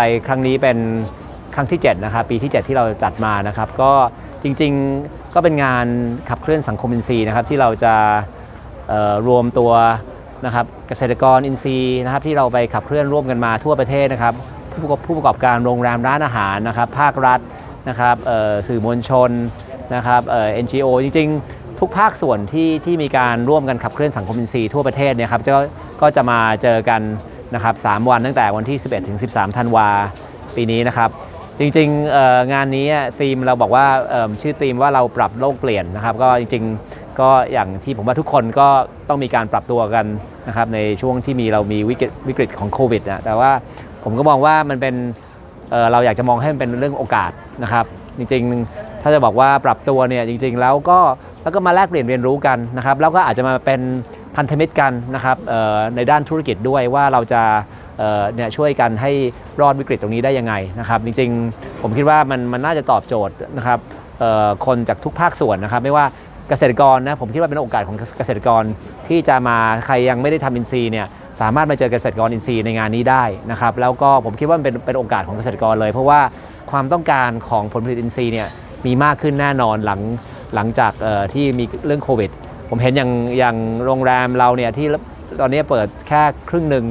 ไปครั้งนี้เป็นครั้งที่7นะครับปีที่ 7 ที่เราจัดมานะครับก็จริงๆก็เป็นงานขับเคลื่อนสังคมอินทรีย์นะครับที่เราจะรวมตัวนะครับเกษตรกรอินทรีย์นะครับที่เราไปขับเคลื่อนร่วมกันมาทั่วประเทศนะครับผู้ประกอบผู้ประกอบการโรงแรมร้านอาหารนะครับภาครัฐนะครับสื่อมวลชนนะครับเอ่อ NGO จริงๆ ทุกภาคส่วนที่ที่มีการร่วมกันขับเคลื่อนสังคมอินทรีย์ทั่วประเทศเนี่ยครับก็ก็จะมาเจอกัน นะครับ3วันตั้งแต่วันที่ 11 ถึง 13 ธันวาปีนี้นะครับ จริงๆงานนี้ธีมเราบอกว่าชื่อธีมว่าเราปรับโลกเปลี่ยนนะครับ ก็จริงๆก็อย่างที่ผมว่าทุกคนก็ต้องมีการปรับตัวกันนะครับในช่วงที่มีเรามีวิกฤตวิกฤตของโควิดนะแต่ว่าผมก็มองว่ามันเป็นเเราอยากจะมองให้มันเป็นเรื่องโอกาสนะครับ จริงๆ ถ้าจะบอกว่าปรับตัวเนี่ยจริง ๆ แล้วก็ แล้วก็มาแลกเปลี่ยนเรียนรู้กันนะครับแล้วก็อาจจะมาเป็นพันธมิตรกันนะครับในด้านธุรกิจด้วยว่าเราจะเนี่ยช่วยกันให้รอดวิกฤตตรงนี้ได้ยังไงนะครับจริงๆ ผมคิดว่ามันมันน่าจะตอบโจทย์นะครับคนจากทุกภาคส่วนนะครับ ไม่ว่าเกษตรกรนะผมคิดว่าเป็นโอกาสของเกษตรกรที่จะมาใครยังไม่ได้ทำอินทรีย์เนี่ยสามารถมาเจอเกษตรกรอินทรีย์ในงานนี้ได้นะครับแล้วก็ผมคิดว่ามันเป็นเป็นโอกาสของเกษตรกรเลย เพราะว่าความต้องการของผลผลิตอินทรีย์เนี่ยมีมากขึ้นแน่นอนหลัง หลังจากที่มีเรื่องโควิด ผมเห็นอย่างอย่างโรงแรมเราเนี่ยที่ตอนนี้เปิดแค่ครึ่งหนึ่ง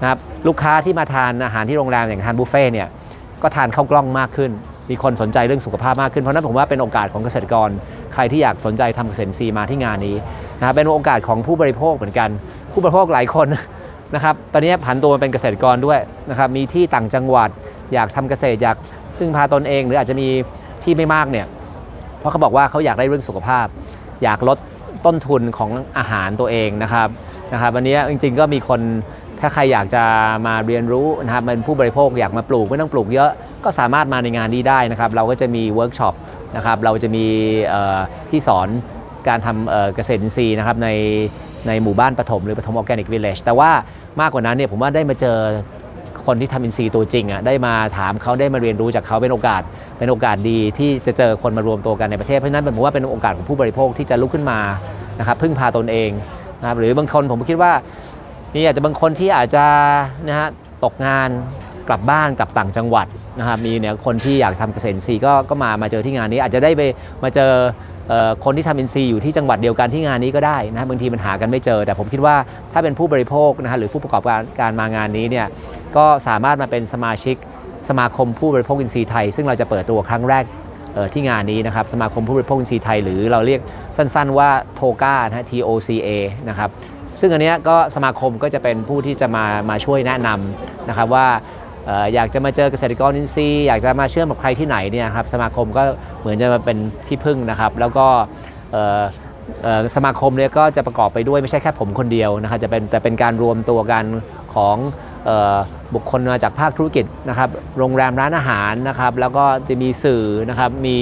นะครับลูกค้าที่มาทานอาหารที่โรงแรมอย่างทานบุฟเฟ่เนี่ยก็ทานข้าวกล้องมากขึ้น มีคนสนใจเรื่องสุขภาพมากขึ้น เพราะนั้นผมว่าเป็นโอกาสของเกษตรกร ใครที่อยากสนใจทำเกษตรอินทรีมาที่งานนี้นะครับเป็นโอกาสของผู้บริโภคเหมือนกัน ผู้บริโภคหลายคนนะครับตอนนี้ผันตัวมาเป็นเกษตรกรด้วยนะครับมีที่ต่างจังหวัดอยากทำเกษตรอยากพึ่งพาตนเอง หรืออาจจะมีที่ไม่มากเนี่ย เพราะเขาบอกว่าเขาอยากได้เรื่องสุขภาพ อยากลดต้นทุนของอาหารตัวเองนะครับนะครับวันนี้จริงๆก็มีคนถ้าใครอยากจะมาเรียนรู้นะครับเป็นผู้บริโภคอยากมาปลูกไม่ต้องปลูกเยอะก็สามารถมาในงานนี้ได้นะครับ เราก็จะมีเวิร์กช็อปนะครับเราจะมีที่สอนการทำเอ่อเกษตรอินทรีย์นะครับในในหมู่บ้านปฐมหรือปฐมออร์แกนิกวิลเลจแต่ว่ามากกว่านั้นเนี่ยผมว่าได้มาเจอ คนที่ทำอินซีตัวจริงอะได้มาถามเขาได้มาเรียนรู้จากเขาเป็นโอกาส เป็นโอกาสดีที่จะเจอคนมารวมตัวกันในประเทศเพราะนั้นผมว่าเป็นโอกาสของผู้บริโภคที่จะลุกขึ้นมานะครับพึ่งพาตนเองนะครับหรือบางคนผมคิดว่านี่อาจจะบางคนที่อาจจะนะฮะตกงานกลับบ้านกลับต่างจังหวัดนะครับมีเนี่ยคนที่อยากทำเกษตรอินซีก็ก็มามาเจอที่งานนี้ อาจจะได้ไปมาเจอคนที่ทำอินทรีอยู่ที่จังหวัดเดียวกันที่งานนี้ก็ได้นะบางทีมันหากันไม่เจอ แต่ผมคิดว่าถ้าเป็นผู้บริโภคนะฮะหรือผู้ประกอบการการมางานนี้เนี่ย ก็สามารถมาเป็นสมาชิกสมาคมผู้บริโภคอินทรีย์ไทย ซึ่งเราจะเปิดตัวครั้งแรกที่งานนี้นะครับสมาคมผู้บริโภคอินทรีย์ไทย หรือเราเรียกสั้นๆว่าโทกานะ TOCA นะครับซึ่งอันนี้ก็สมาคมก็จะเป็นผู้ที่จะมามาช่วยแนะนำนะครับว่าอออยากจะมาเจอเกษตรกรอินทรีย์อยากจะมาเชื่อมกับใครที่ไหนเนี่ยครับสมาคมก็เหมือนจะมาเป็นที่พึ่งนะครับ แล้วก็สมาคมเนี่ยก็จะประกอบไปด้วยไม่ใช่แค่ผมคนเดียวนะครับจะเป็นแต่เป็นการรวมตัวกันของ บุคคลมาจากภาคธุรกิจนะครับโรงแรมร้านอาหารนะครับแล้วก็จะมีสื่อนะครับมี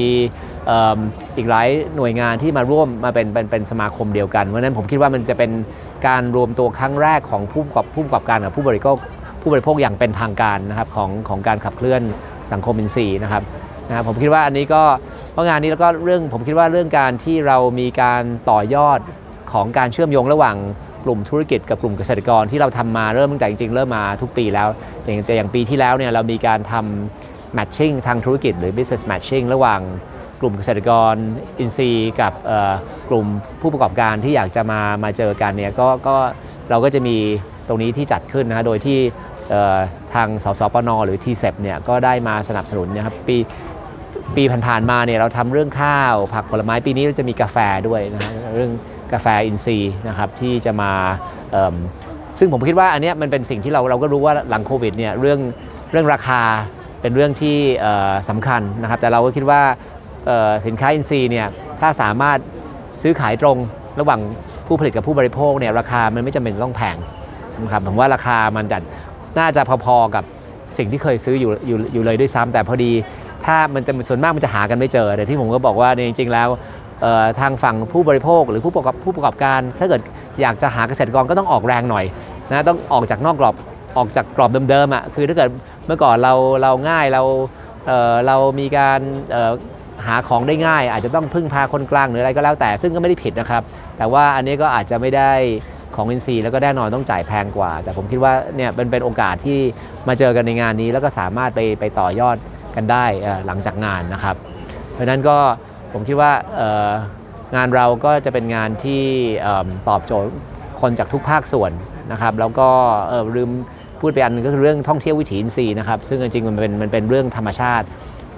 อีกหลายหน่วยงานที่มาร่วมมาเป็นเป็นเป็นสมาคมเดียวกันเพราะนั้นผมคิดว่ามันจะเป็นการรวมตัวครั้งแรกของผู้ประกอบผู้ประกอบการกับผู้บริโภคผู้บริโภคอย่างเป็นทางการนะครับของของการขับเคลื่อนสังคมอินทรีย์นะครับนะครับผมคิดว่าอันนี้ก็เพราะงานนี้แล้วก็เรื่องผมคิดว่าเรื่องการที่เรามีการต่อยอดของการเชื่อมโยงระหว่าง กลุ่มธุรกิจกับกลุ่มเกษตรกรที่เราทำมาเริ่มตั้งแต่จริงๆ เริ่มมาทุกปีแล้ว อย่างแต่อย่างปีที่แล้วเนี่ยเรามีการทำ matching ทางธุรกิจหรือ business matching ระหว่างกลุ่มเกษตรกรอินซีย์กับกลุ่มผู้ประกอบการที่อยากจะมามาเจอกันเนี่ยก็ก็เราก็จะมีตรงนี้ที่จัดขึ้นนะโดยที่ทางสสปนหรือ t c e p เนี่ยก็ได้มาสนับสนุนนะครับปีปีผ่านๆมาเนี่ยเราทำเรื่องข้าว ผักผลไม้ปีนี้เราจะมีกาแฟด้วยนะฮะเรื่อง กาแฟอินทรีย์นะครับที่จะมาซึ่งผมคิดว่าอันนี้มันเป็นสิ่งที่เราเราก็รู้ว่าหลังโควิดเนี่ยเรื่องเรื่องราคาเป็นเรื่องที่เอ่อสำคัญนะครับ แต่เราก็คิดว่าสินค้าอินทรีย์เนี่ยถ้าสามารถซื้อขายตรงระหว่างผู้ผลิตกับผู้บริโภคเนี่ยราคามันไม่จำเป็นต้องแพงนะครับผมว่าราคามันจะน่าจะพอๆกับสิ่งที่เคยซื้ออยู่อยู่อยู่เลยด้วยซ้ำแต่พอดีถ้ามันจะส่วนมากมันจะหากันไม่เจอแต่ที่ผมก็บอกว่าเนี่ยจริงๆแล้ว ทางฝั่งผู้บริโภคหรือผู้ประกอบผู้ประกอบการ ถ้าเกิดอยากจะหาเกษตรกรก็ต้องออกแรงหน่อยนะต้องออกจากนอกกรอบออกจากกรอบเดิมๆอะคือถ้าเกิดเมื่อก่อนเราเราง่ายเราเเรามีการหาของได้ง่าย อาจจะต้องพึ่งพาคนกลางหรืออะไรก็แล้วแต่ ซึ่งก็ไม่ได้ผิดนะครับ แต่ว่าอันนี้ก็อาจจะไม่ได้ของอินซีแล้วก็แน่นอนต้องจ่ายแพงกว่า แต่ผมคิดว่าเนี่ยเป็นเป็นโอกาสที่มาเจอกันในงานนี้ แล้วก็สามารถไปไปต่อยอดกันได้หลังจากงานนะครับ เพราะนั้นก็ ผมคิดว่างานเราก็จะเป็นงานที่ตอบโจทย์คนจากทุกภาคส่วนนะครับ แล้วก็ลืมพูดไปอันหนึงก็คือเรื่องท่องเที่ยววิถีอินทรีย์นะครับ ซึ่งจริงๆมันเป็นมันเป็นเรื่องธรรมชาติ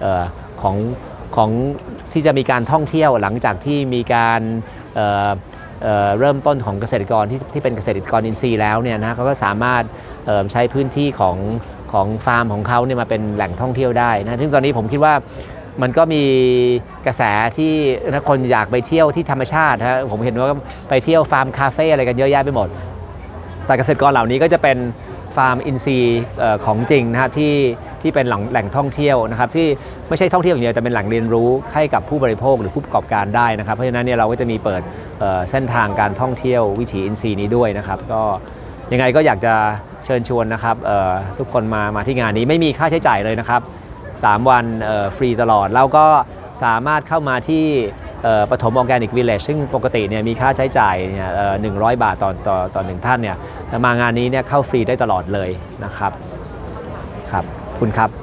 ออของของที่จะมีการท่องเที่ยวหลังจากที่มีการเเเริ่มต้นของเกษตรกรที่ที่เป็นเกษตรกรอินทรีย์แล้วเนี่ยนะเขาก็สามารถใช้พื้นที่ของของฟาร์มของเขาเนี่ยมาเป็นแหล่งท่องเที่ยวได้นะซึ่งตอนนี้ผมคิดว่า มันก็มีกระแสที่นะคนอยากไปเที่ยวที่ธรรมชาติฮะผมเห็นว่าไปเที่ยวฟาร์มคาเฟ่อะไรกันเยอะแยะไปหมด แต่เกษตรกรเหล่านี้ก็จะเป็นฟาร์มอินทรีย์ของจริงนะครับที่ที่เป็นแหล่งแหล่งท่องเที่ยวนะครับที่ไม่ใช่ท่องเที่ยวอย่างเดียวแต่เป็นแหล่งเรียนรู้ให้กับผู้บริโภคหรือผู้ประกอบการได้นะครับเพราะฉะนั้นเนี่ยเราก็จะมีเปิดเเส้นทางการท่องเที่ยววิถีอินทรีย์นี้ด้วยนะครับ ก็ยังไงก็อยากจะเชิญชวนนะครับทุกคนมามาที่งานนี้ไม่มีค่าใช้จ่ายเลยนะครับ 3 วันฟรีตลอด แล้วก็สามารถเข้ามาที่ปฐมออร์แกนิกวิลเลจซึ่งปกติเนี่ยมีค่าใช้จ่ายเนี่ยหนึ่งร้อยบาทต่อต่อต่อหนึ่งท่านเนี่ยมางานนี้เนี่ยเข้าฟรีได้ตลอดเลยนะครับ ครับคุณครับ